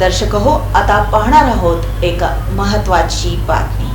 दर्शक हो आता पाहणार आहोत एक महत्वाची बातमी.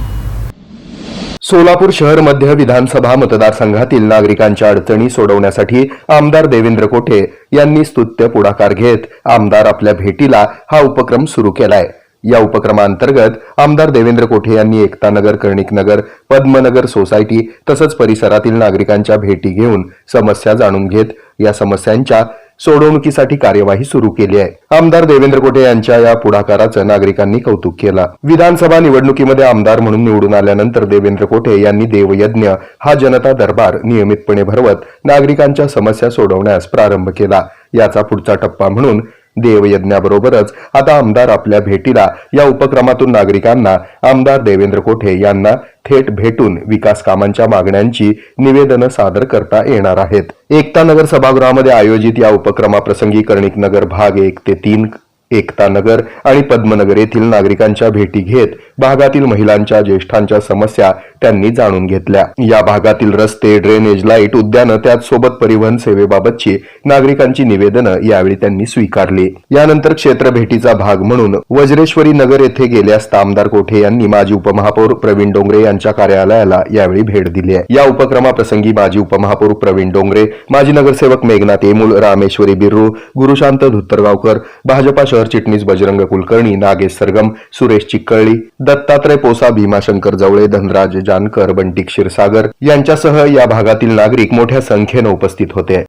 सोलापूर शहर मध्य विधानसभा मतदारसंघातील नागरिकांच्या अडचणी सोडवण्यासाठी आमदार देवेंद्र कोठे यांनी स्तुत्य पुढाकार घेत आमदार आपल्या भेटीला हा उपक्रम सुरू केलाय. या उपक्रमांतर्गत आमदार देवेंद्र कोठे यांनी एकतानगर कर्णिकनगर पद्मनगर सोसायटी तसंच परिसरातील नागरिकांच्या भेटी घेऊन समस्या जाणून घेत या समस्यांच्या सोडवणुकीसाठी कार्यवाही सुरू केली आहे. आमदार देवेंद्र कोठे यांच्या या पुढाकाराचं नागरिकांनी कौतुक केलं. विधानसभा निवडणुकीमध्ये आमदार म्हणून निवडून आल्यानंतर देवेंद्र कोठे यांनी देवयज्ञ हा जनता दरबार नियमितपणे भरवत नागरिकांच्या समस्या सोडवण्यास प्रारंभ केला. याचा पुढचा टप्पा म्हणून देवयज्ञाबरोबरच आता आमदार आपल्या भेटीला या उपक्रमातून नागरिकांना आमदार देवेंद्र कोठे यांना थेट भेटून विकास कामांच्या मागण्यांची निवेदनं सादर करता येणार आहेत. एकता नगर सभागृहामध्ये आयोजित या उपक्रमाप्रसंगी कर्णिक नगर भाग एक ते तीन एकता नगर आणि पद्मनगर येथील नागरिकांच्या भेटी घेत भागातील महिलांच्या ज्येष्ठांच्या समस्या त्यांनी जाणून घेतल्या. या भागातील रस्ते ड्रेनेज लाइट उद्यानं त्याचसोबत परिवहन सेवेबाबतची नागरिकांची निवेदनं यावेळी त्यांनी स्वीकारली. यानंतर क्षेत्र भेटीचा भाग म्हणून वज्रेश्वरी नगर येथे गेले असता आमदार कोठे यांनी माजी उपमहापौर प्रवीण डोंगरे यांच्या कार्यालयाला यावेळी भेट दिली आहे. या उपक्रमाप्रसंगी माजी उपमहापौर प्रवीण डोंगरे माजी नगरसेवक मेघनाथ येमूल रामेश्वरी बिर्रू गुरुशांत धुत्तरगावकर भाजपा शहर चिटणीस बजरंग कुलकर्णी नागेश सरगम सुरेश चिक्कळी दत्तात्रय पोसा भीमाशंकर जवळे धनराज जानकर बंटी क्षीरसागर यांच्यासह या भागातील नागरिक मोठ्या संख्येनं उपस्थित होते.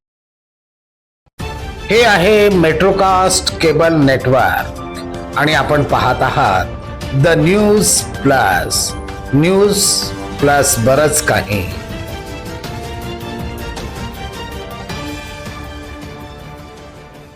हे आहे मेट्रोकास्ट केबल नेटवर्क आणि आपण पाहत आहात the news plus news plus बरच काही.